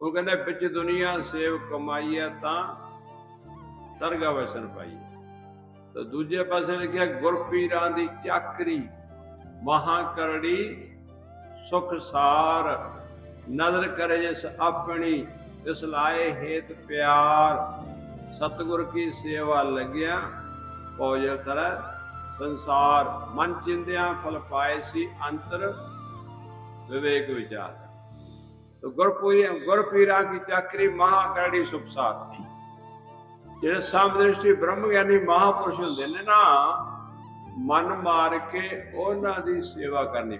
ਉਹ ਕਹਿੰਦੇ, ਵਿੱਚ ਦੁਨੀਆ ਸੇਵ ਕਮਾਈਆ ਤਾਂ ਦਰਗਾ ਵਸਨ ਪਾਈ ਤਾਂ ਦੂਜੇ ਪਾਸੇ ਲਿਖਿਆ, ਗੁਰਪੀਰਾਂ ਦੀ ਚਾਕਰੀ ਮਹਾ ਕਰੜੀ ਸੁਖ ਸਾਰ। ਨਦਰ ਕਰੇ ਜਿਸ ਆਪਣੀ ਇਸ ਲਾਏ ਹੇਤ ਪਿਆਰ। ਸਤਿਗੁਰ ਕੀ ਸੇਵਾ ਲੱਗਿਆ ਪੌਜਲ ਕਰੈ ਸੰਸਾਰ। ਮਨ ਚਿੰਦਿਆਂ ਫਲ ਪਾਏ ਸੀ ਅੰਤਰ, ਵਿਵੇਕ ਵਿਚਾਰ। तो गुरपुरी गुरपीरा की चाकरी महाकरणी सुखसार ਜਿਹੜੇ ਸਮਦ੍ਰਿਸ਼ਟੀ ਬ੍ਰਹਮ ਗਿਆਨੀ ਮਹਾਪੁਰਸ਼ ਹੁੰਦੇ ਨੇ ਨਾ ਮਨ ਮਾਰ ਕੇ ਉਹਨਾਂ ਦੀ ਸੇਵਾ ਕਰਨੀ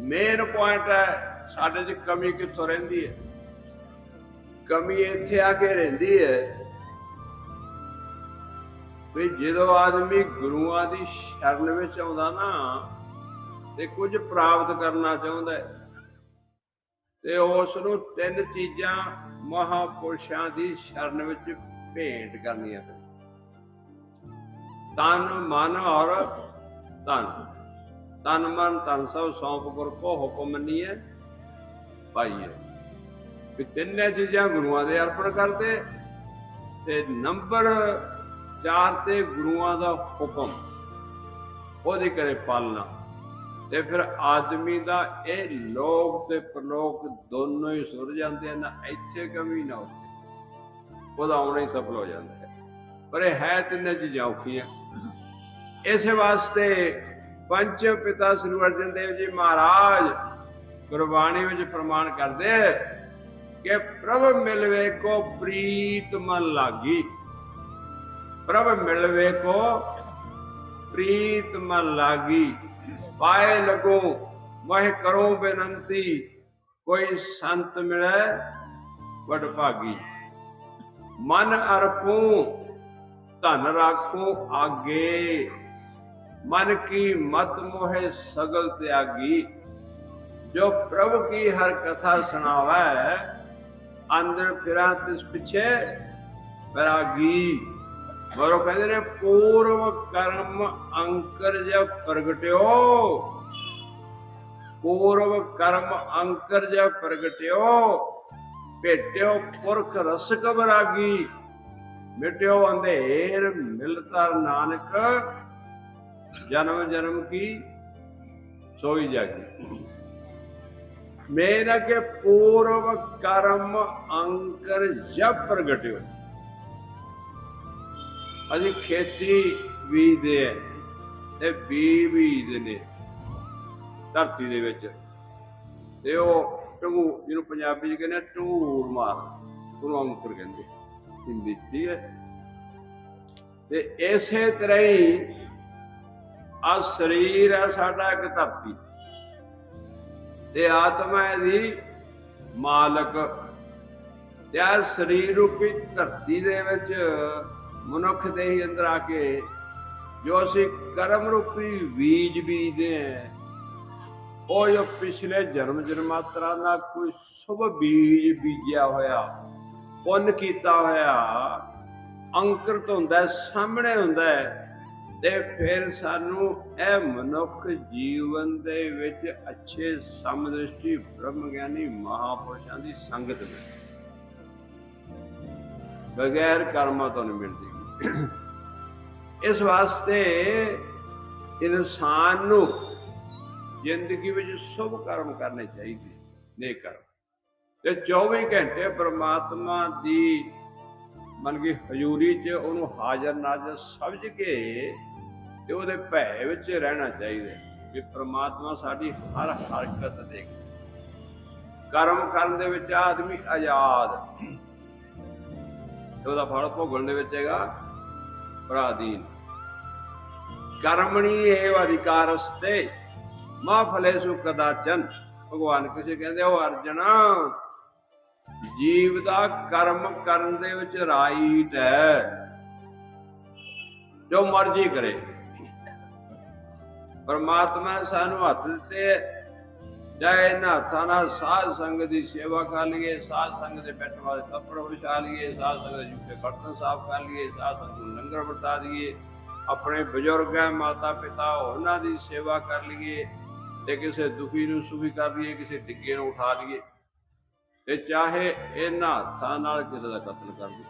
ਮੇਨ ਪੁਆਇੰਟ ਹੈ ਸਾਡੇ 'ਚ ਕਮੀ ਕਿੱਥੋਂ ਰਹਿੰਦੀ ਹੈ ਕਮੀ ਇੱਥੇ ਆ ਕੇ ਰਹਿੰਦੀ ਹੈ ਵੀ ਜਦੋਂ ਆਦਮੀ ਗੁਰੂਆਂ ਦੀ ਸ਼ਰਨ ਵਿੱਚ ਆਉਂਦਾ ਨਾ ਤੇ ਕੁਝ ਪ੍ਰਾਪਤ ਕਰਨਾ ਚਾਹੁੰਦਾ ਹੈ ਤੇ ਉਸ ਨੂੰ ਤਿੰਨ ਚੀਜ਼ਾਂ ਮਹਾਪੁਰਸ਼ਾਂ ਦੀ ਸ਼ਰਨ ਵਿੱਚ ਭੇਂਟ ਕਰਨੀਆਂ ਪੈਂਦੀਆਂ ਤਨ, ਮਨ ਔਰ ਤਨ ਤਨ, ਮਨ ਤਨ ਸਭ ਸੌਂਪ ਗੁਰ ਕੋ ਹੁਕਮ ਮੰਨੀਏ ਪਾਈਏ ਕਿ ਤਿੰਨੇ ਚੀਜ਼ਾਂ ਗੁਰੂਆਂ ਦੇ ਅਰਪਣ ਕਰਦੇ ਤੇ ਨੰਬਰ 4 ਤੇ ਗੁਰੂਆਂ ਦਾ ਹੁਕਮ, ਉਹਦੇ ਕਰੇ ਪਾਲਣਾ। ਤੇ ਫਿਰ ਆਦਮੀ ਦਾ ਇਹ ਲੋਕ ਤੇ ਪ੍ਰਲੋਕ ਦੋਨੋਂ ਹੀ ਸੁਰ ਜਾਂਦੇ ਹਨ ਨਾ ਇੱਥੇ ਕਮੀ ਨਾ ਉੱਥੇ ਉਹਦਾ ਆਉਣਾ ਹੀ ਸਫਲ ਹੋ ਜਾਂਦਾ ਹੈ। ਪਰ ਇਹ ਹੈ ਤਿੰਨੇ ਚੀਜ਼ਾਂ ਔਖੀਆਂ। ਇਸੇ ਵਾਸਤੇ ਪੰਚ ਪਿਤਾ ਸ੍ਰੀ ਅਰਜਨ ਦੇਵ ਜੀ ਮਹਾਰਾਜ ਗੁਰਬਾਣੀ ਵਿੱਚ ਪ੍ਰਮਾਣ ਕਰਦੇ ਕਿ ਪ੍ਰਭ ਮਿਲਵੇ ਕੋ ਪ੍ਰੀਤ ਮਨ ਲਾਗੀ। ਪ੍ਰਭ ਮਿਲਵੇ ਕੋ ਪ੍ਰੀਤ ਮਨ ਲਾਗੀ। ਪਾਏ ਲਗੋ ਮਹਿ ਕਰੋ ਬੇਨੰਤੀ, ਕੋਈ ਸੰਤ ਮਿਲੇ ਵਡ ਭਾਗੀ। ਮਨ ਅਰਪੂ, ਧਨ ਰਾਖੋ ਆਗੇ। ਮਨ ਕੀ ਮਤ ਮੋਹਿ ਸਗਲ ਤਿਆਗੀ। ਜੋ ਪ੍ਰਭ ਕੀ ਹਰ ਕਥਾ ਸੁਣਾਵੇ, ਅੰਦਰ ਫਿਰਾਂ ਤਿਸ ਪਿਛੇ ਬਰਾਗੀ ਮਰੋ ਕਹਿੰਦੇ ਨੇ, ਪੂਰਵ ਕਰਮ ਅੰਕਰ ਜਬ ਪ੍ਰਗਟਿਓ। ਪੂਰਵ ਕਰਮ ਅੰਕਰ ਜਬ ਪ੍ਰਗਟਿਓ। ਭੇਟਿਓ ਪੁਰਖ ਰਸਕ ਬਰਾਗੀ ਮਿਟਿਓ ਅੰਧੇਰ ਮਿਲਤਾ ਨਾਨਕ। ਜਨਮ ਜਨਮ ਕੀ? ਸੋਈ ਜਾਗੀ। ਮੇਰਾ ਕੇ ਪੂਰਵ ਕਰਮ ਅੰਕਰ ਜਬ ਪ੍ਰਗਟਿਓ। ਅਸੀਂ ਖੇਤੀ ਬੀਜਦੇ ਆ ਤੇ ਬੀ ਬੀਜਦੇ ਨੇ ਧਰਤੀ ਦੇ ਵਿੱਚ। ਤੇ ਉਹ ਟੰਗੂ ਜਿਹਨੂੰ ਪੰਜਾਬੀ ਚ ਕਹਿੰਦੇ ਆ ਟੂਰ ਮਾਰ, ਉਹਨੂੰ ਅੰਕੁਰ ਕਹਿੰਦੇ ਹਿੰਦੀ ਚ, ਠੀਕ ਹੈ। ਤੇ ਇਸੇ ਤਰ੍ਹਾਂ ਹੀ ਆ ਸਰੀਰ ਹੈ ਸਾਡਾ ਇੱਕ ਧਰਤੀ। ਤੇ ਆਤਮਾ ਇਹਦੀ ਮਾਲਕ। ਤੇ ਆ ਸਰੀਰ ਰੂਪੀ ਧਰਤੀ ਦੇ ਵਿੱਚ ਮਨੁੱਖ ਦੇ ਹੀ ਅੰਦਰ ਆ ਕੇ ਜੋ ਅਸੀਂ ਕਰਮ ਰੂਪੀ ਬੀਜ ਬੀਜਦੇ ਹਾਂ, ਉਹ ਜੋ ਪਿਛਲੇ ਜਨਮ ਜਨਮਾਤਰਾ ਦਾ ਕੋਈ ਸੁਭ ਬੀਜ ਬੀਜਿਆ ਹੋਇਆ, ਪੁੰਨ ਕੀਤਾ ਹੋਇਆ ਅੰਕਰਤ ਹੁੰਦਾ ਸਾਹਮਣੇ ਹੁੰਦਾ ਤੇ ਫਿਰ ਸਾਨੂੰ ਇਹ ਮਨੁੱਖ ਜੀਵਨ ਦੇ ਵਿੱਚ ਅੱਛੇ ਸਮਦ੍ਰਿਸ਼ਟੀ ਬ੍ਰਹਮ ਗਿਆਨੀ ਮਹਾਪੁਰਸ਼ਾਂ ਦੀ ਸੰਗਤ ਮਿਲਦੀ ਬਗੈਰ ਕਰਮਾਂ ਤੋਂ ਨਹੀਂ ਮਿਲਦੀ। ਇਸ ਵਾਸਤੇ ਇਨਸਾਨ ਨੂੰ ਜ਼ਿੰਦਗੀ ਵਿੱਚ ਸ਼ੁਭ ਕਰਮ ਕਰਨੇ ਚਾਹੀਦੇ, ਨੇਕ ਕਰਮ। ਤੇ 24 ਘੰਟੇ ਪ੍ਰਮਾਤਮਾ ਦੀ ਮਨ ਕੀ ਹਜ਼ੂਰੀ 'ਚ ਉਹਨੂੰ ਹਾਜ਼ਰ ਨਾਜ਼ਰ ਸਮਝ ਕੇ ਤੇ ਉਹਦੇ ਭੈ ਵਿੱਚ ਰਹਿਣਾ ਚਾਹੀਦਾ ਕਿ ਪ੍ਰਮਾਤਮਾ ਸਾਡੀ ਹਰ ਹਰਕਤ ਦੇਖ। ਕਰਮ ਕਰਨ ਦੇ ਵਿੱਚ ਆਦਮੀ ਆਜ਼ਾਦ। ਉਹਦਾ ਫਲ ਭੋਗਣ ਦੇ ਵਿੱਚ ਹੈਗਾ ਪਰਾਧੀਨ ਕਰਮਣੀ ਏਵ ਅਧਿਕਾਰਸਤੇ ਮਾ ਫਲੇਸੁ ਕਦਾਚਨ ਭਗਵਾਨ ਕਿਸੇ ਕਹਿੰਦੇ ਉਹ ਅਰਜਨ, ਜੀਵ ਦਾ ਕਰਮ ਕਰਨ ਦੇ ਵਿੱਚ ਰਾਈਟ ਹੈ। ਜੋ ਮਰਜ਼ੀ ਕਰੇ। ਪਰਮਾਤਮਾ ਨੇ ਸਾਨੂੰ ਹੱਥ ਦਿੱਤੇ ਚਾਹੇ ਇਹਨਾਂ ਹੱਥਾਂ ਨਾਲ ਸਾਧ ਸੰਗਤ ਦੀ ਸੇਵਾ ਕਰ ਲਈਏ, ਸਾਧ ਸੰਗਤ ਦੇ ਬੈਠਣ ਵਾਲੇ ਕੱਪੜ ਵਿਛਾ ਲਈਏ, ਸਾਧ ਸੰਗਤ ਦੇ ਜੁੱਤੇ ਬਰਤਨ ਸਾਫ਼ ਕਰ ਲਈਏ, ਸਾਧ ਸੰਗਤ ਨੂੰ ਲੰਗਰ ਵਰਤਾ ਦਈਏ, ਆਪਣੇ ਬਜ਼ੁਰਗ ਹੈ, ਮਾਤਾ ਪਿਤਾ, ਉਹਨਾਂ ਦੀ ਸੇਵਾ ਕਰ ਲਈਏ ਤੇ ਕਿਸੇ ਦੁਖੀ ਨੂੰ ਸੁਖੀ ਕਰ ਲਈਏ, ਕਿਸੇ ਡਿੱਗੇ ਨੂੰ ਉਠਾ ਲਈਏ ਤੇ ਚਾਹੇ ਇਹਨਾਂ ਹੱਥਾਂ ਨਾਲ ਕਿਸੇ ਦਾ ਕਤਲ ਕਰ ਦੇ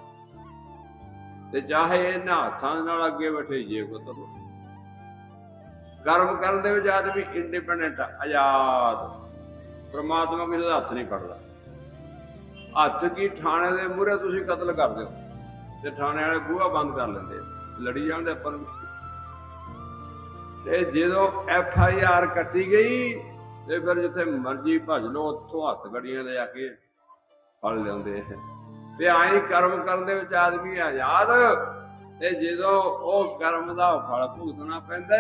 ਤੇ ਚਾਹੇ ਇਹਨਾਂ ਹੱਥਾਂ ਨਾਲ ਅੱਗੇ ਬੈਠੇ ਜੇ ਕਤਲ ਕਰਮ ਕਰਨ ਦੇ ਵਿੱਚ ਆਦਮੀ ਇੰਡੀਪੈਂਡੈਂਟ ਆਜ਼ਾਦ। ਪ੍ਰਮਾਤਮਾ ਕਿਸੇ ਦਾ ਹੱਥ ਨਹੀਂ ਫੜਦਾ। ਹੱਥ ਕੀ ਥਾਣੇ ਦੇ ਮੂਹਰੇ ਤੁਸੀਂ ਕਤਲ ਕਰ ਦਿਓ ਤੇ ਥਾਣੇ ਵਾਲੇ ਬੂਹਾ ਬੰਦ ਕਰ ਲੈਂਦੇ ਲੜੀ ਜਾਂਦੇ ਆਪਾਂ ਨੂੰ। ਤੇ ਜਦੋਂ ਐਫ ਆਈ ਆਰ ਕੱਟੀ ਗਈ, ਤੇ ਫਿਰ ਜਿੱਥੇ ਮਰਜ਼ੀ ਭੱਜ ਲਓ, ਉੱਥੋਂ ਹੱਥ ਗੜੀਆਂ ਲੈ ਜਾ ਕੇ ਫੜ ਲੈਂਦੇ ਤੇ ਆਈ ਕਰਮ ਕਰਨ ਦੇ ਵਿੱਚ ਆਦਮੀ ਆਜ਼ਾਦ। ਤੇ ਜਦੋਂ ਉਹ ਕਰਮ ਦਾ ਫਲ ਭੁਗਤਣਾ ਪੈਂਦਾ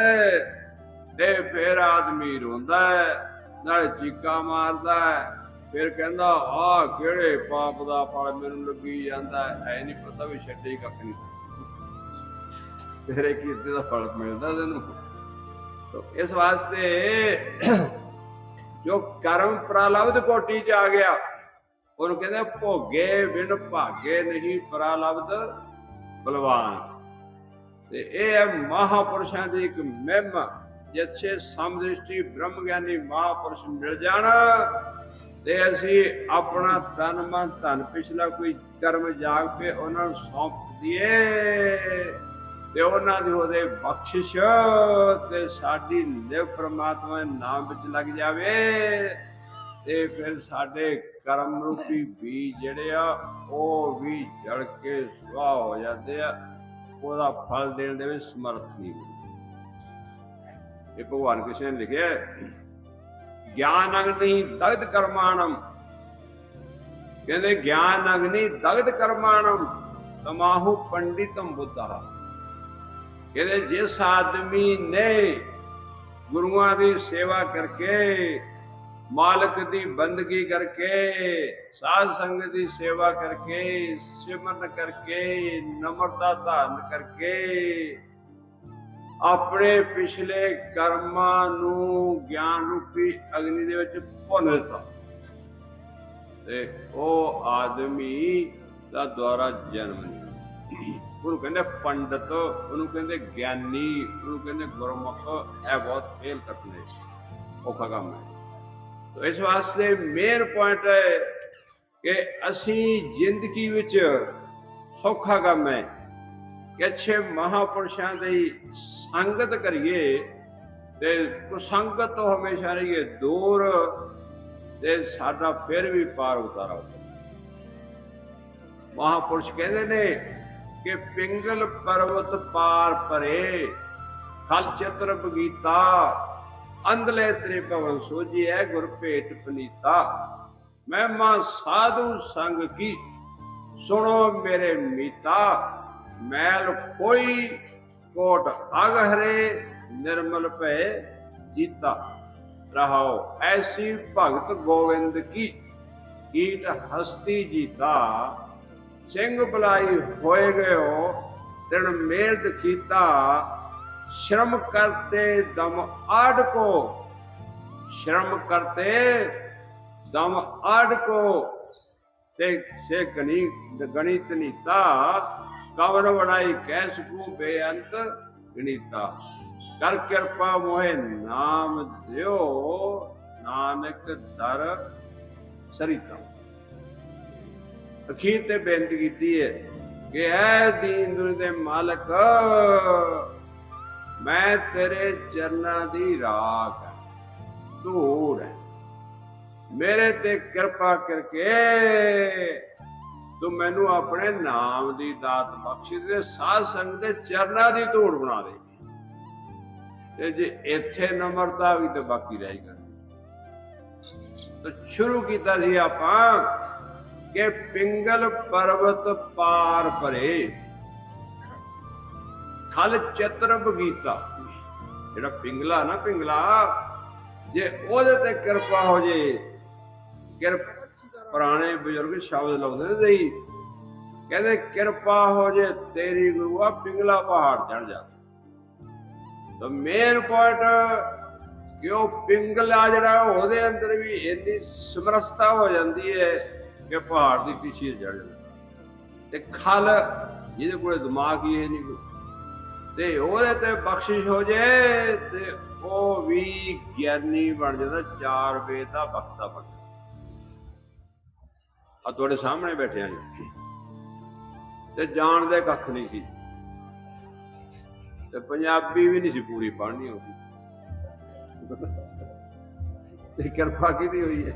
ਤੇ ਫਿਰ ਆਦਮੀ ਰੋਂਦਾ ਹੈ। ਨਾਲ ਚੀਕਾ ਮਾਰਦਾ ਹੈ। ਫਿਰ ਕਹਿੰਦਾ ਆ ਕਿਹੜੇ ਪਾਪ ਦਾ ਫਲ ਮੈਨੂੰ ਲੱਗੀ ਜਾਂਦਾ ਹੈ। ਐ ਨਹੀਂ ਪਤਾ ਵੀ ਛੱਡੇ ਕੱਖ ਨਹੀਂ। ਤੇਰੇ ਕੀਤੇ ਦਾ ਫਲ ਮਿਲਦਾ ਤੈਨੂੰ? ਤੋ ਇਸ ਵਾਸਤੇ ਜੋ ਕਰਮ ਪ੍ਰਲਬਧ ਕੋਟੀ ਚ ਆ ਗਿਆ, ਉਹਨੂੰ ਕਹਿੰਦੇ ਭੋਗੇ ਬਿਨ ਭਾਗੇ ਨਹੀਂ ਪ੍ਰਲਬਧ ਬਲਵਾਨ। ਤੇ ਇਹ ਹੈ ਮਹਾਪੁਰਸ਼ਾਂ ਦੀ ਇੱਕ ਮਹਿਮਾ। ਜੇ ਅੱਛੇ ਸਮਦ੍ਰਿਸ਼ਟੀ ਬ੍ਰਹਮ ਗਿਆਨੀ ਮਹਾਪੁਰਸ਼ ਮਿਲ ਜਾਣ ਤੇ ਅਸੀਂ ਆਪਣਾ ਤਨ ਮਨ ਧਨ ਪਿਛਲਾ ਕੋਈ ਕਰਮ ਜਾਗ ਪੇ ਉਹਨਾਂ ਨੂੰ ਸੌਂਪ ਦਈਏ ਤੇ ਉਹਨਾਂ ਦੀ ਉਹਦੇ ਬਖਸ਼ਿਸ਼ ਤੇ ਸਾਡੀ ਲਿਵ ਪ੍ਰਮਾਤਮਾ ਦੇ ਨਾਮ ਵਿੱਚ ਲੱਗ ਜਾਵੇ ਤੇ ਫਿਰ ਸਾਡੇ ਕਰਮ ਰੂਪੀ ਬੀਜ ਜਿਹੜੇ ਆ, ਉਹ ਵੀ ਜੜ ਕੇ ਸੁਆਹ ਹੋ ਜਾਂਦੇ ਆ। ਉਹਦਾ ਫਲ ਦੇਣ ਦੇ ਵਿੱਚ ਸਮਰਥ ਨਹੀਂ। ਇਹ ਭਗਵਾਨ ਕ੍ਰਿਸ਼ਨ ਨੇ ਲਿਖਿਆ ਗਿਆਨ ਅਗਨੀ ਦਗਧ ਕਰਮਾਣਮ ਕਹਿੰਦੇ ਗਿਆਨ ਅਗਨੀ ਦਗਧ ਕਰਮਾਣਮ ਤਮਾਹੂ ਪੰਡਿਤਮ ਬੁੱਧਾ। ਕਹਿੰਦੇ, ਜਿਸ ਆਦਮੀ ਨੇ ਗੁਰੂਆਂ ਦੀ ਸੇਵਾ ਕਰਕੇ, ਮਾਲਕ ਦੀ ਬੰਦਗੀ ਕਰਕੇ, ਸਾਧ ਸੰਗਤ ਦੀ ਸੇਵਾ ਕਰਕੇ, ਸਿਮਰਨ ਕਰਕੇ, ਨਮਰਤਾ ਧਾਰਨ ਕਰਕੇ ਆਪਣੇ ਪਿਛਲੇ ਕਰਮਾਂ ਨੂੰ ਗਿਆਨ ਰੂਪੀ ਅਗਨੀ ਦੇ ਵਿੱਚ ਭੁੰਨ ਦਿੱਤਾ। ਤੇ ਉਹ ਆਦਮੀ ਦਾ ਦੁਆਰਾ ਜਨਮ ਨਹੀਂ ਉਹਨੂੰ ਕਹਿੰਦੇ ਪੰਡਤ, ਉਹਨੂੰ ਕਹਿੰਦੇ ਗਿਆਨੀ, ਉਹਨੂੰ ਕਹਿੰਦੇ ਗੁਰਮੁਖ, ਇਹ ਬਹੁਤ ਫੇਲ ਕਰਨੇ। ਔਖਾ ਕੰਮ ਹੈ। ਤੋ ਇਸ ਵਾਸਤੇ ਮੇਨ ਪੁਆਇੰਟ ਹੈ ਕਿ ਅਸੀਂ ਜ਼ਿੰਦਗੀ ਵਿੱਚ ਸੌਖਾ ਕੰਮ ਹੈ। ਕਿ ਅੱਛੇ ਮਹਾਪੁਰਸ਼ਾਂ ਦੀ ਸੰਗਤ ਕਰੀਏ ਤੇ ਸੰਗਤ ਤੋਂ ਹਮੇਸ਼ਾ ਰਹੀਏ ਦੂਰ ਤੇ ਸਾਡਾ ਫਿਰ ਵੀ ਪਾਰ ਉਤਾਰਾ ਮਹਾਪੁਰਸ਼ ਕਹਿੰਦੇ ਨੇ ਕਿ ਪਿੰਗਲ ਪਰਵਤ ਪਾਰ ਪਰੇ ਖਲ ਚਤਰ ਬਗੀਤਾ ਅੰਦਲੇ ਤ੍ਰੇ ਭਵਨ ਸੋਜੀਐ ਗੁਰ ਭੇਟ ਪਨੀਤਾ ਮਹਿਮਾ ਸਾਧੂ ਸੰਗ ਕੀ ਸੁਣੋ ਮੇਰੇ ਮੀਤਾ ਮੈਲ ਕੋਈ ਕੋਟ ਅਗ ਹਰੇ ਨਿਰਮਲ ਭੈ ਜੀਤਾ। ਰਹਾਓ ਐਸੀ ਭਗਤ ਗੋਵਿੰਦ ਕੀ? ਕੀਟ ਹਸਤੀ ਜੀਤਾ। ਸਿੰਘ ਬੁਲਾਈ ਹੋਏ ਗਇਓ, ਤਿਣ ਮੇਦ ਕੀਤਾ ਸ਼ਰਮ ਕਰਤੇ ਦਮ ਆੜ ਕੋ। ਸ਼ਰਮ ਕਰਤੇ ਦਮ ਆੜ ਕੋ। ਤੇ ਸੇ ਗਣੀ ਗਣਿਤ ਨੀਤਾ। ਕਵਰ ਵੜਾਈ ਕੈਸ ਕੂ ਬੇਅੰਤ ਗਣੀਤਾ। ਕਰ ਕਿਰਪਾ ਮੋਹਿ ਨਾਮ ਦਿਓ, ਨਾਨਕ ਦਰ ਸਰੀਤਾ। ਅਖੀਰ ਤੇ ਬੇਨਤੀ ਕੀਤੀ ਹੈ ਕਿ ਐ ਦੀਨ ਦੁਨੀਆ ਦੇ ਮਾਲਕ, ਮੈਂ ਤੇਰੇ ਚਰਨਾਂ ਦੀ ਰਾਖ ਧੂੜ ਹੈ। ਮੇਰੇ ਤੇ ਕਿਰਪਾ ਕਰਕੇ ਤੂੰ ਮੈਨੂੰ ਆਪਣੇ ਨਾਮ ਦੀ ਦਾਤ ਬਖਸ਼ ਦੇ, ਸਾਧ ਸੰਗ ਦੇ ਚਰਨਾਂ ਦੀ ਧੂੜ ਬਣਾ ਦੇ। ਤੇ ਜੇ ਇੱਥੇ ਨਮਰਤਾ ਵੀ ਤੇ ਬਾਕੀ ਰਹਿ ਤਾਂ ਸ਼ੁਰੂ ਕੀਤਾ ਸੀ ਆਪਾਂ ਕਿ ਪਿੰਗਲ ਪਰਬਤ ਪਾਰ ਪਰੇ। ਖਲ ਚਤਰ ਬਗੀਤਾ। ਜਿਹੜਾ ਪਿੰਗਲਾ ਨਾ ਪਿੰਗਲਾ, ਜੇ ਉਹਦੇ ਤੇ ਕਿਰਪਾ ਹੋ ਜੇ, ਕਿਰਪ ਪੁਰਾਣੇ ਬਜ਼ੁਰਗ ਸ਼ਬਦ ਲਾਉਂਦੇ ਸਹੀ ਕਹਿੰਦੇ, ਕਿਰਪਾ ਹੋ ਜੇ ਤੇਰੀ ਗੁਰੂਆ ਪਿੰਗਲਾ ਪਹਾੜ ਚੜ ਜਾ। ਤਾਂ ਮੇਨ ਪੁਆਇੰਟ ਕਿ ਉਹ ਪਿੰਗਲਾ ਜਿਹੜਾ, ਉਹਦੇ ਅੰਦਰ ਵੀ ਇੰਨੀ ਸਮਰਸਤਾ ਹੋ ਜਾਂਦੀ ਹੈ ਕਿ ਪਹਾੜ ਦੀ ਪਿੱਛੇ ਚੜ ਜਾਂਦਾ। ਤੇ ਖਲ, ਜਿਹਦੇ ਕੋਲੇ ਦਿਮਾਗ ਹੀ ਹੈ ਨਹੀਂ ਕੋਈ। ਤੇ ਉਹਦੇ ਤੇ ਬਖਸ਼ਿਸ਼ ਹੋ ਜੇ, ਤੇ ਉਹ ਵੀ ਗਿਆਨੀ ਬਣ ਜਾਂਦਾ, ਚਾਰ ਵੇਦ ਦਾ ਬਖਤਾ ਬਣ ਆ ਤੁਹਾਡੇ ਸਾਹਮਣੇ ਬੈਠੇ ਆ ਜੀ। ਤੇ ਜਾਣਦੇ ਕੱਖ ਨਹੀਂ ਸੀ। ਤੇ ਪੰਜਾਬੀ ਵੀ ਨਹੀਂ ਸੀ ਪੂਰੀ ਪੜ੍ਹਨੀ ਆਉਂਦੀ ਤੇ ਕਿਰਪਾ ਕਿਹਦੀ ਹੋਈ ਹੈ?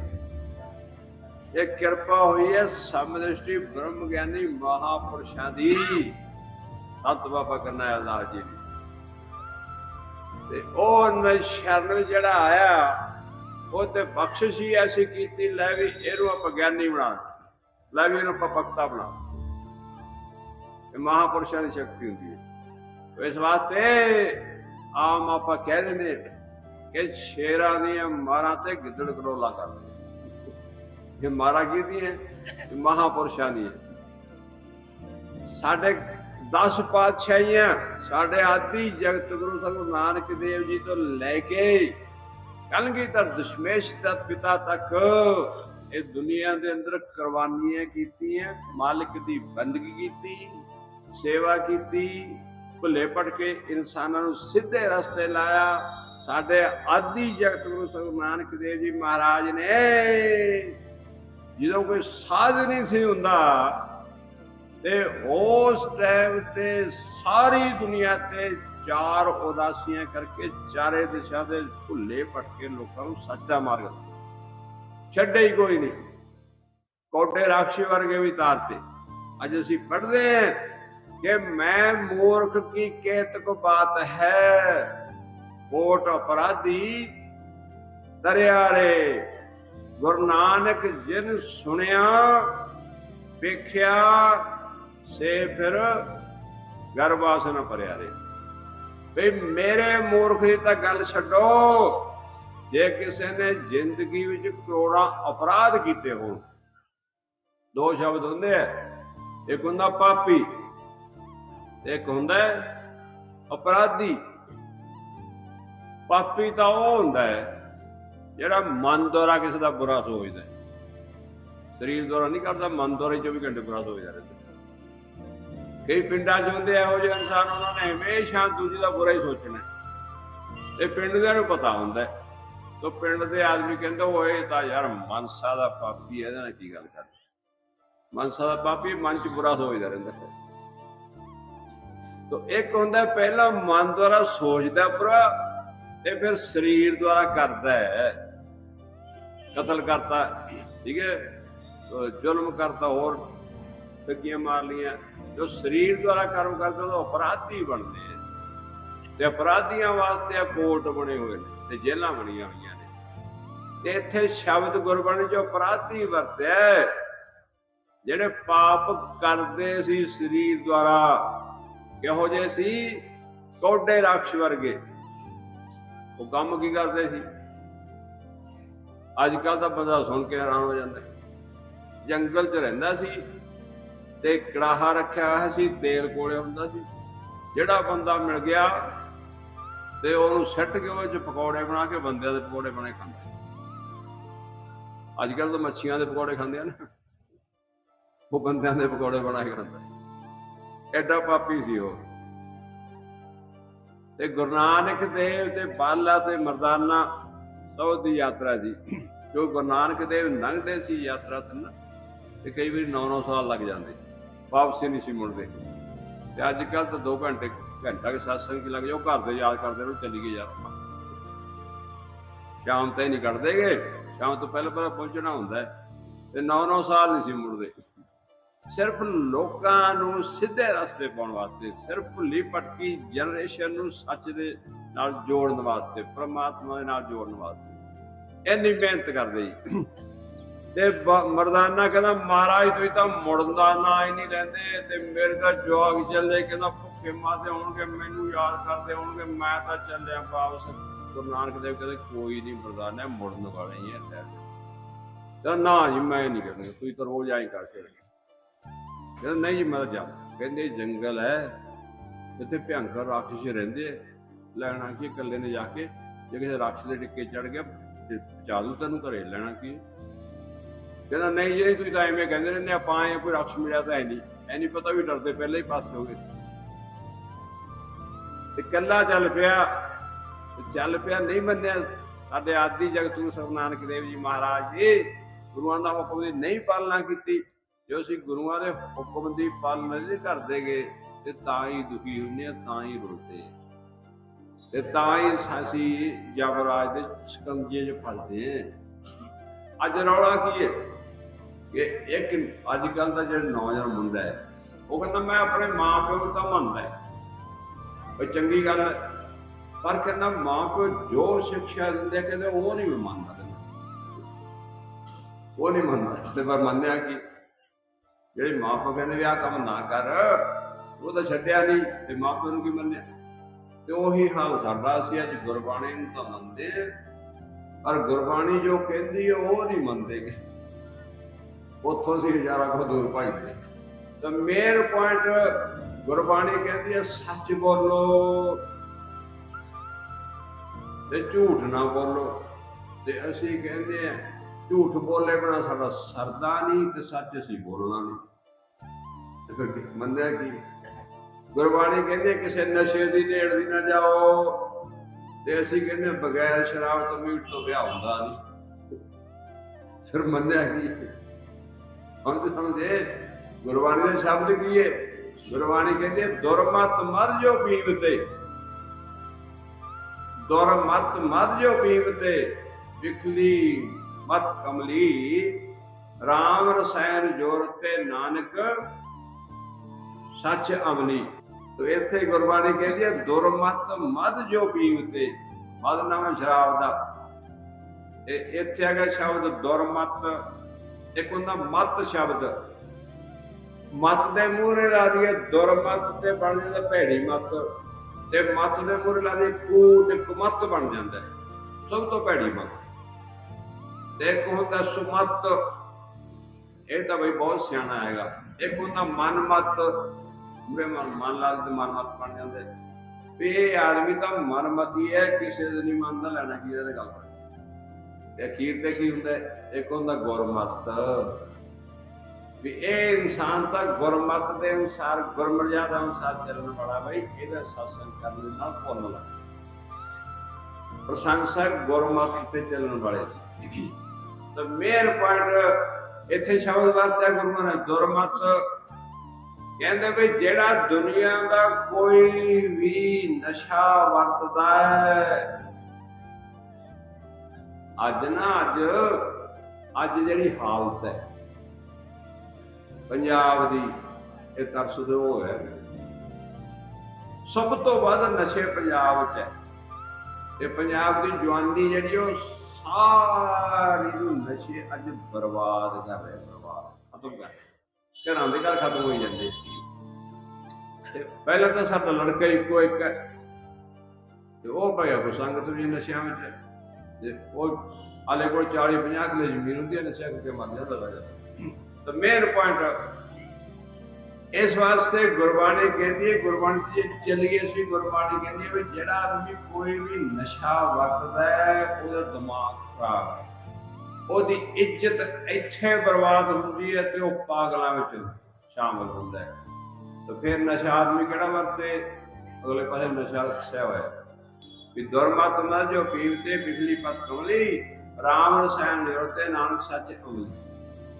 ਇਹ ਕਿਰਪਾ ਹੋਈ ਹੈ ਸਮਦ੍ਰਿਸ਼ਟੀ ਬ੍ਰਹਮ ਗਿਆਨੀ ਮਹਾਪੁਰਸ਼ਾਂ ਦੀ। ਸਤ ਬਾਬਾ ਕਰਨਾ ਅਰਦਾਸ ਜੀ ਤੇ ਉਹ ਨ ਸ਼ਰਨ ਜਿਹੜਾ ਆਇਆ, ਉਹ ਤੇ ਬਖਸ਼ਿਸ਼ ਹੀ ਐਸੀ ਕੀਤੀ, ਲੈ ਵੀ ਇਹਨੂੰ ਆਪਾਂ ਗਿਆਨੀ ਬਣਾ ਲੈ ਵੀ ਇਹਨੂੰ ਆਪਾਂ ਭਗਤਾ ਬਣਾ ਇਹ ਮਹਾਪੁਰਸ਼ਾਂ ਦੀ ਸ਼ਕਤੀ ਹੁੰਦੀ ਹੈ। ਇਸ ਵਾਸਤੇ ਆਮ ਆਪਾਂ ਕਹਿ ਦਿੰਦੇ ਕਿ ਸ਼ੇਰਾਂ ਦੀਆਂ ਮਾਰਾਂ ਤੇ ਗਿੱਦੜ ਕਰੋਲਾ ਕਰਦੇ ਇਹ ਮਾਰਾ ਕਿਹਦੀ ਹੈ? ਮਹਾਪੁਰਸ਼ਾਂ ਦੀ ਹੈ ਸਾਡੇ 10 ਪਾਤਸ਼ਾਹੀਆਂ, ਸਾਡੇ ਆਦੀ ਜਗਤ ਗੁਰੂ ਸਾਹਿਬ ਨਾਨਕ ਦੇਵ ਜੀ ਤੋਂ ਲੈ ਕੇ ਕਲਗੀਧਰ ਦਸ਼ਮੇਸ਼ ਤਤ ਪਿਤਾ ਤੱਕ ਇਹ ਦੁਨੀਆ ਦੇ ਅੰਦਰ ਕੁਰਬਾਨੀਆਂ ਕੀਤੀਆਂ, ਮਾਲਕ ਦੀ ਬੰਦਗੀ ਕੀਤੀ, ਸੇਵਾ ਕੀਤੀ, ਭੁੱਲੇ ਭਟਕੇ ਇਨਸਾਨਾਂ ਨੂੰ ਸਿੱਧੇ ਰਸਤੇ ਲਾਇਆ। ਸਾਡੇ ਆਦੀ ਜਗਤ ਗੁਰੂ ਸਾਹਿਬ ਨਾਨਕ ਦੇਵ ਜੀ ਮਹਾਰਾਜ ਨੇ, ਜਦੋਂ ਕੋਈ ਸਾਧ ਨਹੀਂ ਸੀ ਹੁੰਦਾ, ਤੇ ਉਸ ਟਾਈਮ ਤੇ ਸਾਰੀ ਦੁਨੀਆ ਤੇ ਚਾਰ ਉਦਾਸੀਆਂ ਕਰਕੇ ਚਾਰੇ ਦਿਸ਼ਾ ਦੇ ਭੁੱਲੇ ਭਟਕੇ ਲੋਕਾਂ ਨੂੰ ਸੱਚ ਦਾ ਮਾਰਗ ਛੱਡੇ ਹੀ ਕੋਈ ਨਹੀਂ। ਕੋਟੇ ਰਾਖਸ਼ੀ ਵਰਗੇ ਵੀ ਤਾਰਤੇ ਅੱਜ ਅਸੀਂ ਪੜ੍ਹਦੇ ਹਾਂ ਕਿ ਮੈਂ ਮੂਰਖ ਕੀ ਕੇਤ ਕੋ ਬਾਤ ਹੈ। ਕੋਟ ਅਪਰਾਧੀ ਦਰਿਆ ਰੇ ਗੁਰੂ ਨਾਨਕ ਜਿਨ ਸੁਣਿਆ, ਵੇਖਿਆ, ਸੇ ਫਿਰ ਗਰਵਾਸ ਨਾ ਭਰਿਆ ਰੇ ਵੀ ਮੇਰੇ ਮੂਰਖ ਦੀ ਤਾਂ ਗੱਲ ਛੱਡੋ। ਜੇ ਕਿਸੇ ਨੇ ਜ਼ਿੰਦਗੀ ਵਿੱਚ ਕਰੋੜਾਂ ਅਪਰਾਧ ਕੀਤੇ ਹੋਣ, ਦੋ ਸ਼ਬਦ ਹੁੰਦੇ ਆ, ਇੱਕ ਹੁੰਦਾ ਪਾਪੀ, ਇੱਕ ਹੁੰਦਾ ਅਪਰਾਧੀ। ਪਾਪੀ ਤਾਂ ਉਹ ਹੁੰਦਾ ਹੈ ਜਿਹੜਾ ਮਨ ਦੁਆਰਾ ਕਿਸੇ ਦਾ ਬੁਰਾ ਸੋਚਦਾ ਹੈ। ਸਰੀਰ ਦੁਆਰਾ ਨਹੀਂ ਕਰਦਾ, ਮਨ ਦੁਆਰਾ ਹੀ 24 ਘੰਟੇ ਬੁਰਾ ਸੋਚਦਾ ਰਹਿੰਦਾ ਕਈ ਪਿੰਡਾਂ 'ਚ ਹੁੰਦੇ ਇਹੋ ਜਿਹੇ ਇਨਸਾਨ, ਉਹਨਾਂ ਨੇ ਹਮੇਸ਼ਾ ਦੂਜੀ ਦਾ ਬੁਰਾ ਹੀ ਸੋਚਣਾ ਹੈ। ਇਹ ਪਿੰਡ ਦੇ ਨੂੰ ਪਤਾ ਹੁੰਦਾ ਹੈ। ਤੋ ਪਿੰਡ ਦੇ ਆਦਮੀ ਕਹਿੰਦੇ, ਓਏ, ਇਹ ਤਾਂ ਯਾਰ ਮਨਸਾ ਦਾ ਪਾਪੀ ਇਹਦੇ ਨਾਲ ਕੀ ਗੱਲ ਕਰਦੇ ਮਨਸਾ ਦਾ ਪਾਪੀ ਮਨ 'ਚ ਬੁਰਾ ਸੋਚਦਾ ਰਹਿੰਦਾ ਹੈ। ਤੋ ਇੱਕ ਹੁੰਦਾ, ਪਹਿਲਾਂ ਮਨ ਦੁਆਰਾ ਸੋਚਦਾ ਬੁਰਾ ਤੇ ਫਿਰ ਸਰੀਰ ਦੁਆਰਾ ਕਰਦਾ ਹੈ। ਕਤਲ ਕਰਤਾ, ਠੀਕ ਹੈ? ਜ਼ੁਲਮ ਕਰਤਾ, ਹੋਰ ਠੱਗੀਆਂ ਮਾਰ ਲੀਆਂ ਜੋ ਸਰੀਰ ਦੁਆਰਾ ਕਰਮ ਕਰਦਾ ਉਹ ਅਪਰਾਧੀ ਬਣਦੇ ਤੇ ਅਪਰਾਧੀਆਂ ਵਾਸਤੇ ਕੋਰਟ ਬਣੇ ਹੋਏ ਨੇ, ਤੇ ਜੇਲ੍ਹਾਂ ਬਣੀਆਂ ਹੋਈਆਂ ਤੇ ਇੱਥੇ ਸ਼ਬਦ ਗੁਰਬਾਣੀ ਜੋ ਅਪਰਾਧੀ ਵਰਤਿਆ ਜਿਹੜੇ ਪਾਪ ਕਰਦੇ ਸੀ ਸਰੀਰ ਦੁਆਰਾ, ਕਿਹੋ ਜਿਹੇ ਸੀ? ਕੋਡੇ ਰਾਖਸ਼ ਵਰਗੇ। ਉਹ ਕੰਮ ਕੀ ਕਰਦੇ ਸੀ? ਅੱਜ ਕੱਲ ਤਾਂ ਬੰਦਾ ਸੁਣ ਕੇ ਹੈਰਾਨ ਹੋ ਜਾਂਦਾ ਜੰਗਲ 'ਚ ਰਹਿੰਦਾ ਸੀ ਤੇ ਕੜਾਹਾ ਰੱਖਿਆ ਹੋਇਆ ਸੀ, ਤੇਲ ਕੋਲੇ ਹੁੰਦਾ ਸੀ। ਜਿਹੜਾ ਬੰਦਾ ਮਿਲ ਗਿਆ ਤੇ ਉਹਨੂੰ ਸੱਟ ਕੇ ਉਹ ਚ ਪਕੌੜੇ ਬਣਾ ਕੇ ਬੰਦਿਆਂ ਦੇ ਪਕੌੜੇ ਬਣੇ ਖਾਂਦੇ ਅੱਜ ਕੱਲ ਤਾਂ ਮੱਛੀਆਂ ਦੇ ਪਕੌੜੇ ਖਾਂਦੇ ਆ ਨਾ। ਉਹ ਬੰਦਿਆਂ ਦੇ ਪਕੌੜੇ ਬਣਾ ਕੇ ਖਾਂਦਾ। ਐਡਾ ਪਾਪੀ ਸੀ ਉਹ। ਤੇ ਗੁਰੂ ਨਾਨਕ ਦੇਵ ਤੇ ਬਾਲਾ ਤੇ ਮਰਦਾਨਾ ਸਭ ਦੀ ਯਾਤਰਾ ਸੀ। ਜੋ ਗੁਰੂ ਨਾਨਕ ਦੇਵ ਲੰਘਦੇ ਸੀ ਯਾਤਰਾ ਤੇ ਨਾ, ਤੇ ਕਈ ਵਾਰੀ 9-9 ਸਾਲ ਲੱਗ ਜਾਂਦੇ। ਵਾਪਸੀ ਨਹੀਂ ਸੀ ਮੁੜਦੇ। ਤੇ ਅੱਜ ਕੱਲ ਤਾਂ 2 ਘੰਟੇ, ਘੰਟਾ ਕੇ satsang ਕੀ ਲੱਗ ਜਾਓ ਘਰ ਦੇ ਯਾਦ ਕਰਦੇ ਰਹੋ, ਚੱਲੀ ਗਏ ਯਾਰ ਸ਼ਾਮ ਤੇ ਨਹੀਂ ਕੱਢਦੇਗੇ ਸ਼ਾਮ ਤੋਂ ਪਹਿਲਾਂ ਪਹਿਲਾਂ ਪਹੁੰਚਣਾ ਹੁੰਦਾ ਤੇ 9-9 ਸਾਲ ਨਹੀਂ ਸੀ ਮੁੜਦੇ। ਸਿਰਫ ਲੋਕਾਂ ਨੂੰ ਸਿੱਧੇ ਰਸਤੇ ਪਾਉਣ ਵਾਸਤੇ, ਸਿਰਫ ਭੁੱਲੀ ਜਨਰੇਸ਼ਨ ਨੂੰ ਸੱਚ ਦੇ ਨਾਲ ਜੋੜਨ ਵਾਸਤੇ, ਪ੍ਰਮਾਤਮਾ ਦੇ ਨਾਲ ਜੋੜਨ ਵਾਸਤੇ। ਇੰਨੀ ਮਿਹਨਤ ਕਰਦੇ ਜੀ। ਤੇ ਮਰਦਾਨਾ ਕਹਿੰਦਾ, ਮਹਾਰਾਜ, ਤੁਸੀਂ ਤਾਂ ਮੁੜਨ ਦਾ ਨਾਂ ਹੀ ਨਹੀਂ ਲੈਂਦੇ। ਤੇ ਮੇਰੇ ਤਾਂ ਜਵਾਗ ਚੱਲੇ, ਕਹਿੰਦਾ ਭੁੱਖੇ ਮਾਤੇ ਹੋਣਗੇ, ਮੈਨੂੰ ਯਾਦ ਕਰਦੇ ਹੋਣਗੇ, ਮੈਂ ਤਾਂ ਚੱਲਿਆ ਵਾਪਸ। ਗੁਰੂ ਨਾਨਕ ਦੇਵ ਕਹਿੰਦੇ ਕੋਈ ਨਹੀਂ ਮਰਦਾਨਾ ਮੁੜਨ ਵਾਲੇ ਹੀ ਹੈ ਠਹਿਰ ਕਹਿੰਦਾ ਨਾ ਜੀ ਮੈਂ ਨਹੀਂ ਕਰਨਾ ਤੁਸੀਂ ਤਾਂ ਰੋਜ਼ ਆਈ ਕਰਕੇ ਰੱਖੇ ਕਹਿੰਦਾ ਨਹੀਂ ਜੀ ਮੈਂ ਤਾਂ ਜਾ। ਕਹਿੰਦੇ ਜੰਗਲ ਹੈ ਇੱਥੇ ਭਿਆਨਕ ਰਾਖਸ਼ ਰਹਿੰਦੇ ਲੈਣਾ ਕੀ ਇਕੱਲੇ ਨੇ ਜਾ ਕੇ ਜੇ ਕਿਸੇ ਰਾਖਸ਼ ਦੇ ਟਿੱਕੇ ਚੜ ਗਿਆ ਤੇ ਜਾਦੂ ਤੈਨੂੰ ਘਰੇ ਲੈਣਾ ਕੀ ਕਹਿੰਦਾ ਨਹੀਂ ਜੀ ਤੁਸੀਂ ਤਾਂ ਐਵੇਂ ਕਹਿੰਦੇ ਰਹਿੰਦੇ ਆਪਾਂ ਆਏ ਹਾਂ, ਕੋਈ ਰਾਖਸ਼ ਮਿਲਿਆ ਤਾਂ ਐ ਨਹੀਂ ਐ ਨਹੀਂ ਪਤਾ ਵੀ ਡਰਦੇ ਪਹਿਲਾਂ ਹੀ ਪਾਸ ਹੋ ਗਏ ਤੇ ਕੱਲਾ ਚੱਲ ਪਿਆ ਚੱਲ ਪਿਆ, ਨਹੀਂ ਮੰਨਿਆ। ਸਾਡੇ ਆਦੀ ਜਗਤ ਗੁਰੂ ਸਭ ਨਾਨਕ ਦੇਵ ਜੀ ਮਹਾਰਾਜ ਜੀ, ਗੁਰੂਆਂ ਦਾ ਹੁਕਮ ਦੀ ਨਹੀਂ ਪਾਲਣਾ ਕੀਤੀ। ਜੋ ਅਸੀਂ ਗੁਰੂਆਂ ਦੇ ਹੁਕਮ ਦੀ ਪਾਲਣਾ ਨਹੀਂ ਕਰਦੇ ਗਏ ਤੇ ਤਾਂ ਹੀ ਦੁਖੀ ਹੁੰਦੇ ਆ, ਤਾਂ ਹੀ ਰੋਂਦੇ ਆ। ਤੇ ਤਾਂ ਹੀ ਅਸੀਂ ਜਬਰਾਜ ਦੇ ਸਕੰਜੇ 'ਚ ਫਸਦੇ ਆ। ਅੱਜ ਰੌਲਾ ਕੀ ਹੈ ਕਿ ਇੱਕ ਅੱਜ ਕੱਲ ਦਾ ਜਿਹੜਾ ਨੌਜਵਾਨ ਮੁੰਡਾ ਹੈ ਉਹ ਕਹਿੰਦਾ, ਮੈਂ ਆਪਣੇ ਮਾਂ ਪਿਓ ਨੂੰ ਤਾਂ ਮੰਨਦਾ ਹੈ ਉਹ ਚੰਗੀ ਗੱਲ ਹੈ ਪਰ ਕਹਿੰਦਾ ਮਾਂ ਪਿਓ ਜੋ ਸਿੱਖਿਆ ਦਿੰਦੇ ਕਹਿੰਦੇ ਉਹ ਨਹੀਂ ਮੈਂ ਮੰਨਦਾ ਉਹ ਨਹੀਂ ਮੰਨਦਾ। ਤੇ ਪਰ ਮੰਨਿਆ ਕਿ? ਜਿਹੜੇ ਮਾਂ ਪਿਓ ਕਹਿੰਦੇ ਵੀ ਆਹ ਕੰਮ ਨਾ ਕਰ, ਉਹ ਤਾਂ ਛੱਡਿਆ ਨਹੀਂ। ਤੇ ਮਾਂ ਪਿਓ ਨੂੰ ਕੀ ਮੰਨਿਆ? ਤੇ ਉਹੀ ਹਾਲ ਸਾਡਾ ਸੀ, ਅੱਜ ਗੁਰਬਾਣੀ ਨੂੰ ਤਾਂ ਮੰਨਦੇ ਪਰ ਗੁਰਬਾਣੀ ਜੋ ਕਹਿੰਦੀ ਹੈ ਉਹ ਨਹੀਂ ਮੰਨਦੇ ਗੇ। ਉੱਥੋਂ ਸੀ ਹਜ਼ਾਰਾਂ ਕੋ ਦੂਰ ਭਜਦੇ ਤਾਂ ਮੇਨ ਪੁਆਇੰਟ ਗੁਰਬਾਣੀ ਕਹਿੰਦੀ ਹੈ ਸੱਚ ਬੋਲੋ। ਤੇ ਝੂਠ ਨਾ ਬੋਲੋ। ਤੇ ਅਸੀਂ ਕਹਿੰਦੇ ਆ, ਝੂਠ ਬੋਲੇ ਬਿਨਾ ਸਾਡਾ ਸਰਦਾ ਨਹੀਂ ਤੇ ਸੱਚ ਅਸੀਂ ਬੋਲਣਾ ਨਹੀਂ। ਤੇ ਫਿਰ ਮੰਨਿਆ ਕੀ? ਗੁਰਬਾਣੀ ਕਹਿੰਦੀ ਕਿਸੇ ਨਸ਼ੇ ਦੀ ਨੇੜ ਦੀ ਨਾ ਜਾਓ। ਤੇ ਅਸੀਂ ਕਹਿੰਦੇ ਬਗੈਰ ਸ਼ਰਾਬ ਤੋਂ ਮੀਟ ਤੋਂ ਵਿਆਹ ਹੁੰਦਾ ਨਹੀਂ। ਸਿਰ ਮੰਨਿਆ ਕੀ? ਸਮਝ ਸਮਝੇ? ਗੁਰਬਾਣੀ ਦੇ ਸ਼ਬਦ ਕੀ ਹੈ ਗੁਰਬਾਣੀ ਕਹਿੰਦੀ ਹੈ ਦੁਰਮਤ ਮਦ ਜੋ ਪੀਵਤੇ ਦੁਰਮਤ ਮਦ ਜੋ ਪੀਵਤੇ ਵਿਖਲੀ ਮਤ ਕਮਲੀ। RAM ਰਸਾਇਣ ਜੋਰ ਤੇ ਨਾਨਕ, ਸੱਚ ਅਮਲੀ ਤੋ ਇੱਥੇ ਗੁਰਬਾਣੀ ਕਹਿੰਦੀ ਹੈ ਦੁਰਮਤ ਮਦ ਜੋ ਪੀਵਤੇ ਮਦ ਨਾਮ ਸ਼ਰਾਬ ਦਾ। ਇਹ ਇੱਥੇ ਹੈਗਾ ਸ਼ਬਦ ਦੁਰਮਤ ਇੱਕ ਹੁੰਦਾ ਮਤ ਸ਼ਬਦ। ਮਤ ਦੇ ਮੂਹਰੇ ਲਾ ਦਈਏ ਦੁਰਮਤ ਤੇ ਬਣ ਜਾਂਦਾ ਭੈੜੀ ਮਤ। ਤੇ ਮਤ ਦੇ ਮੂਹਰੇ ਲਾ ਦਈਏ ਕੂ ਤੇ ਬਣ ਜਾਂਦਾ ਹੈ। ਸਭ ਤੋਂ ਭੈੜੀ ਮਤ ਤੇ ਇੱਕ ਹੁੰਦਾ ਸੁਮਤ, ਇਹ ਤਾਂ ਬਈ ਬਹੁਤ ਸਿਆਣਾ ਹੈਗਾ ਇੱਕ ਹੁੰਦਾ ਮਨਮਤ ਮੂਰੇ ਮਨ ਮਨ ਲਾ ਤੇ ਮਨਮਤ ਬਣ ਜਾਂਦਾ ਹੈ। ਵੀ ਇਹ ਆਦਮੀ ਤਾਂ ਮਨਮਤੀ ਹੈ, ਕਿਸੇ ਦੇ ਨਹੀਂ ਮੰਨਦਾ, ਲੈਣਾ ਕੀ ਇਹਦੇ ਗੱਲ ਕਰ ਤੇ ਅਖੀਰ ਤੇ ਕੀ ਹੁੰਦਾ ਇੱਕ ਹੁੰਦਾ ਗੁਰਮਤ ਵੀ ਇਹ ਇਨਸਾਨ ਤਾਂ ਗੁਰਮਤ ਦੇ ਅਨੁਸਾਰ ਗੁਰਮਰਜ਼ਾਦਾ ਅਨੁਸਾਰ ਚੱਲਣ ਵਾਲਾ ਬਈ ਇਹਦਾ ਸਾਸਨ ਕਰਨ ਨਾਲ ਪੁੰਨ ਲੱਗ ਪ੍ਰਸ਼ੰਸਾ ਗੁਰਮਤ ਤੇ ਚੱਲਣ ਵਾਲੇ। ਦੀ ਤਾਂ ਮੇਨ ਪੁਆਇੰਟ ਇੱਥੇ ਸ਼ਬਦ ਵਰਤਿਆ ਗੁਰੂਆਂ ਨੇ ਦੁਰਮਤ ਕਹਿੰਦੇ ਵੀ ਜਿਹੜਾ ਦੁਨੀਆ ਦਾ ਕੋਈ ਵੀ ਨਸ਼ਾ ਵਰਤਦਾ ਹੈ ਅੱਜ ਨਾ ਅੱਜ ਅੱਜ ਜਿਹੜੀ ਹਾਲਤ ਹੈ ਪੰਜਾਬ ਦੀ ਇਹ ਤਰਸ ਦੇ ਹੋ ਹੈ। ਸਭ ਤੋਂ ਵੱਧ ਨਸ਼ੇ ਪੰਜਾਬ 'ਚ ਹੈ। ਤੇ ਪੰਜਾਬ ਦੀ ਜਵਾਨੀ ਜਿਹੜੀ ਉਹ ਸਾਰੀ ਨੂੰ ਨਸ਼ੇ ਅੱਜ ਬਰਬਾਦ ਕਰ ਰਹੇ ਬਰਬਾਦ, ਖਤਮ ਕਰ ਰਿਹਾ। ਘਰਾਂ ਦੇ ਘਰ ਖਤਮ ਹੋਈ ਜਾਂਦੇ ਤੇ ਪਹਿਲਾਂ ਤਾਂ ਸਾਡਾ ਲੜਕਾ ਇੱਕੋ ਇੱਕ ਹੈ। ਤੇ ਉਹ ਪਿਆ ਕੋ ਸੰਗਤ ਵੀ ਨਸ਼ਿਆਂ ਵਿੱਚ ਤੇ ਉਹ ਆਲੇ ਕੋਲ 40 50 ਕਿਲੇ ਜ਼ਮੀਨ ਹੁੰਦੀ ਹੈ ਨਸ਼ਾ ਕਰਕੇ ਮਰ ਜਾਂਦਾ ਰਾਜਾ ਤਾਂ ਮੇਨ ਪੁਆਇੰਟ ਇਸ ਵਾਸਤੇ ਗੁਰਬਾਣੀ ਕਹਿੰਦੀ ਹੈ, ਗੁਰਬਾਣੀ ਜੇ ਚੱਲੀਏ ਸੀ ਗੁਰਬਾਣੀ ਕਹਿੰਦੀ ਹੈ ਵੀ ਜਿਹੜਾ ਆਦਮੀ ਕੋਈ ਵੀ ਨਸ਼ਾ ਵਰਤਦਾ ਹੈ, ਉਹਦਾ ਦਿਮਾਗ ਖਰਾਬ ਹੈ। ਉਹਦੀ ਇੱਜ਼ਤ ਇੱਥੇ ਬਰਬਾਦ ਹੁੰਦੀ ਹੈ ਤੇ ਉਹ ਪਾਗਲਾਂ ਵਿੱਚ ਸ਼ਾਮਲ ਹੁੰਦਾ ਹੈ। ਤਾਂ ਫਿਰ ਨਸ਼ਾ ਆਦਮੀ ਕਿਹੜਾ ਵਰਤੇ? ਅਗਲੇ ਪਾਸੇ ਨਸ਼ਾ ਦੱਸਿਆ ਹੋਇਆ ਹੈ। ਵੀ ਦੁਰਮਤ ਨਾ ਜੋ ਪੀਵਤੇ, ਬਿਜਲੀ ਪਤ ਕਮਲੀ ਰਾਮ ਰਸਾਇਣ ਨਿਰਤੇ, ਨਾਨਕ ਸੱਚ ਅਮਲੀ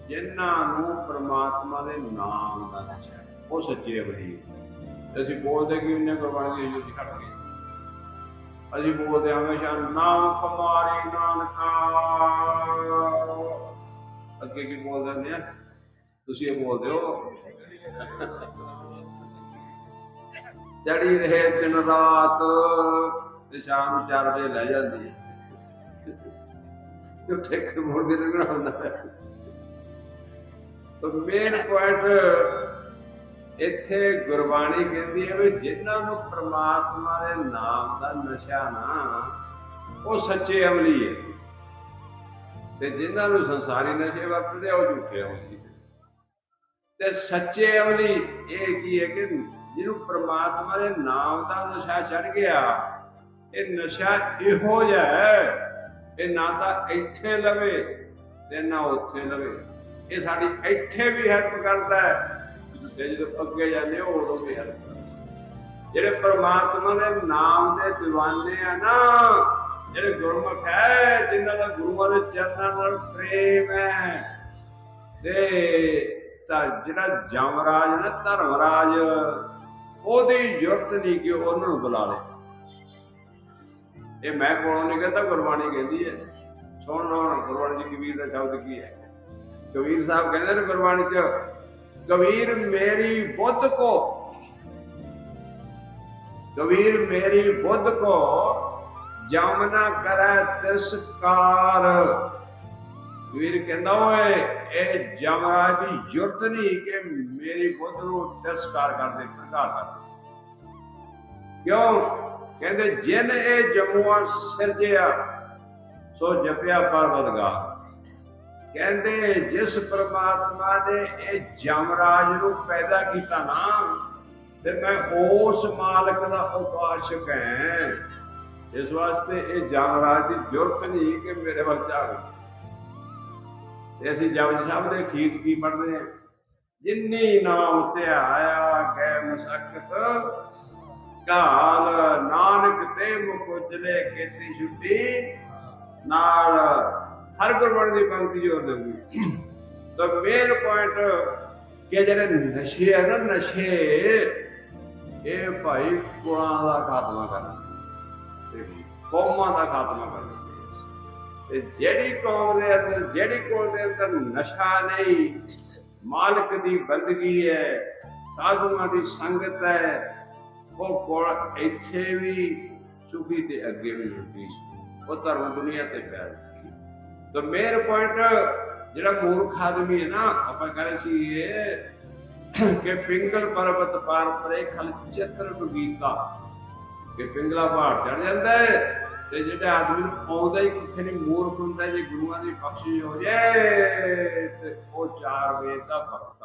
ਜਿਨ੍ਹਾਂ ਨੂੰ ਪ੍ਰਮਾਤਮਾ ਦੇ ਨਾਮ ਦਾ ਨਸ਼ਾ ਉਹ ਸੱਚੇ ਅਮਲੀ ਹੈ। ਅਸੀਂ ਬੋਲਦੇ ਕਿ ਉਹਨੇ ਗੁਰਬਾਣੀ ਦੀ ਯੂਜ ਖੜ ਗਏ ਅਸੀਂ ਬੋਲਦੇ ਹਮੇਸ਼ਾ, ਨਾਮ ਕਮਾਰੀ ਨਾਨਕਾ। ਅੱਗੇ ਕੀ ਬੋਲਦੇ ਹੁੰਦੇ ਤੁਸੀਂ ਇਹ ਬੋਲਦੇ ਹੋ। ਚੜੀ ਰਹੇ ਦਿਨ ਰਾਤ, ਤੇ ਸ਼ਾਮ ਨੂੰ 4 ਵਜੇ ਲੈ ਜਾਂਦੀ ਹੈ। ਤੇ ਠੇਕੇ ਮੁੜਦੇ ਰਹਿਣਾ ਹੁੰਦਾ ਹੈ। ਤਾਂ ਮੇਨ ਪੁਆਇੰਟ ਇੱਥੇ ਗੁਰਬਾਣੀ ਕਹਿੰਦੀ ਹੈ ਵੀ ਜਿਨ੍ਹਾਂ ਨੂੰ ਪ੍ਰਮਾਤਮਾ ਦੇ ਨਾਮ ਦਾ ਨਸ਼ਾ ਨਾ ਉਹ ਸੱਚੇ ਅਮਲੀ ਹੈ। ਤੇ ਜਿਨ੍ਹਾਂ ਨੂੰ ਸੰਸਾਰੀ ਨਸ਼ੇ ਵਰਤਦੇ ਉਹ ਝੂਠੇ ਅਮਲੀ ਤੇ ਸੱਚੇ ਅਮਲੀ ਇਹ ਕੀ ਹੈ ਕਿ ਜਿਹਨੂੰ ਪ੍ਰਮਾਤਮਾ ਦੇ ਨਾਮ ਦਾ ਨਸ਼ਾ ਚੜ ਗਿਆ, ਇਹ ਨਸ਼ਾ ਇਹੋ ਜਿਹਾ ਹੈ, ਇਹ ਨਾ ਤਾਂ ਇੱਥੇ ਲਵੇ ਤੇ ਨਾ ਉੱਥੇ ਲਵੇ। ਇਹ ਸਾਡੀ ਇੱਥੇ ਵੀ ਹੈਲਪ ਕਰਦਾ ਹੈ। ਤੇ ਜਦੋਂ ਅੱਗੇ ਜਾਂਦੇ ਹਾਂ, ਉਦੋਂ ਵੀ ਹੈਲਪ ਕਰਦਾ ਜਿਹੜੇ ਪਰਮਾਤਮਾ ਦੇ ਨਾਮ ਦੇ دیਵਾਨੇ ਆ ਨਾ ਜਿਹੜੇ ਗੁਰਮੁਖ ਹੈ ਜਿਨ੍ਹਾਂ ਦਾ ਗੁਰੂਆਂ ਦੇ ਚਰਨਾਂ ਨਾਲ ਪ੍ਰੇਮ ਹੈ। ਤੇ ਤਾਂ ਜਿਹੜਾ ਜਮਰਾਜ ਨਾ ਧਰਮਰਾਜ ਉਹਦੀ ਜ਼ਰੂਰਤ ਨਹੀਂ ਕਿ ਉਹਨਾਂ ਨੂੰ ਬੁਲਾ ਲੇ। ਇਹ ਮੈਂ ਕੋਲੋਂ ਨਹੀਂ ਕਹਿੰਦਾ ਗੁਰਬਾਣੀ ਕਹਿੰਦੀ ਹੈ। ਸੁਣ ਲਓ ਹੁਣ ਗੁਰਬਾਣੀ ਜੀ ਕਬੀਰ ਦਾ ਸ਼ਬਦ ਕੀ ਹੈ? ਕਬੀਰ ਸਾਹਿਬ ਕਹਿੰਦੇ ਨੇ ਗੁਰਬਾਣੀ ਚ, ਕਬੀਰ ਮੇਰੀ ਬੁੱਧ ਕੋ। ਕਬੀਰ ਮੇਰੀ ਬੁੱਧ ਕੋ ਜਮ ਕਰੈ ਤਿਸਕਾਰ ਕਬੀਰ ਕਹਿੰਦਾ, ਓਏ, ਇਹ ਜਮਾ ਦੀ ਜੁਰਤ ਨਹੀਂ ਕਿ ਮੇਰੀ ਬੁੱਧ ਨੂੰ ਤਿਸਕਾਰ ਕਰਦੇ ਪ੍ਰਕਾਰ ਕਰਦੇ ਕਿਉਂ? ਕਹਿੰਦੇ, ਜਿਨ ਇਹ ਜਮੂਆ ਸਿਰਜਿਆ, ਸੋ ਜਪਿਆ ਪਰਵਦਗਾਰ ਕਹਿੰਦੇ, ਜਿਸ ਪ੍ਰਮਾਤਮਾ ਨੇ ਇਹ ਜਮਰਾਜ ਨੂੰ ਪੈਦਾ ਕੀਤਾ ਨਾ ਤੇ ਮੈਂ ਉਸ ਮਾਲਕ ਦਾ ਉਪਾਸ਼ਕ ਹਾਂ। ਇਸ ਵਾਸਤੇ ਇਹ ਜਮਰਾਜ ਦੀ ਜ਼ਰੂਰਤ ਨਹੀਂ ਕਿ ਮੇਰੇ ਵੱਲ ਚਾਹੇ ਤੇ ਅਸੀਂ ਜਪਜੀ ਸਾਹਿਬ ਦੇ ਖੀਰ ਕੀ ਪੜ੍ਹਦੇ ਹਾਂ? ਜਿੰਨੀ ਨਾਮ ਤੇ ਆਇਆ ਗੈ ਮਸਕਤ ਕਾਲ ਨਾਨਕ ਤੇ ਮੁਖ ਉਜਲੇ ਕੀਤੀ ਛੁੱਟੀ, ਨਾਲ ਹਰ ਗੁਰਬਾਣੀ ਦੀ ਪੰਕਤੀ ਜੋਰ ਦੇਊਗੀ ਤਾਂ ਮੇਨ ਪੁਆਇੰਟ ਕਿ ਜਿਹੜੇ ਨਸ਼ੇ ਆ ਨਾ, ਨਸ਼ੇ, ਇਹ ਭਾਈ ਕੁਲਾਂ ਦਾ ਖਾਤਮਾ ਕਰਨਾ ਤੇ ਕੌਮਾਂ ਦਾ ਖਾਤਮਾ ਕਰਨਾ ਤੇ ਜਿਹੜੀ ਕੌਮ ਦੇ ਅੰਦਰ, ਜਿਹੜੀ ਕੌਮ ਦੇ ਅੰਦਰ ਨਸ਼ਾ ਨਹੀਂ, ਮਾਲਕ ਦੀ ਬੰਦਗੀ ਹੈ, ਸਾਧੂਆਂ ਦੀ ਸੰਗਤ ਹੈ, ਉਹ ਕੋਲ ਇੱਥੇ ਵੀ ਸੁਖੀ ਤੇ ਅੱਗੇ ਵੀ ਸੁਖੀ ਉਹ ਧਰਮ ਦੁਨੀਆ ਤੇ ਪਿਆ ਤਾਂ ਮੇਨ ਪੁਆਇੰਟ ਜਿਹੜਾ ਮੂਰਖ ਆਦਮੀ ਹੈ ਨਾ, ਆਪਾਂ ਕਹ ਸੀ ਇਹ ਕਿ ਪਿੰਗਲ ਪਰਬਤ ਪਾਰ ਪਰੇ ਖਲ ਚਿੱਤਰ ਬਗੀਤਾ। ਕਿ ਪਿੰਗਲਾ ਪਹਾੜ ਚੜ ਜਾਂਦਾ ਹੈ ਤੇ ਜਿਹੜਾ ਆਦਮੀ ਨੂੰ ਆਉਂਦਾ ਹੀ ਕਿੱਥੇ ਨਹੀਂ, ਮੂਰਖ ਹੁੰਦਾ ਜੇ ਗੁਰੂਆਂ ਦੀ ਬਖਸ਼ਿਸ਼ ਹੋ ਜਾਏ ਤੇ ਉਹ ਚਾਰ ਵੇਦ ਦਾ ਭਗਤ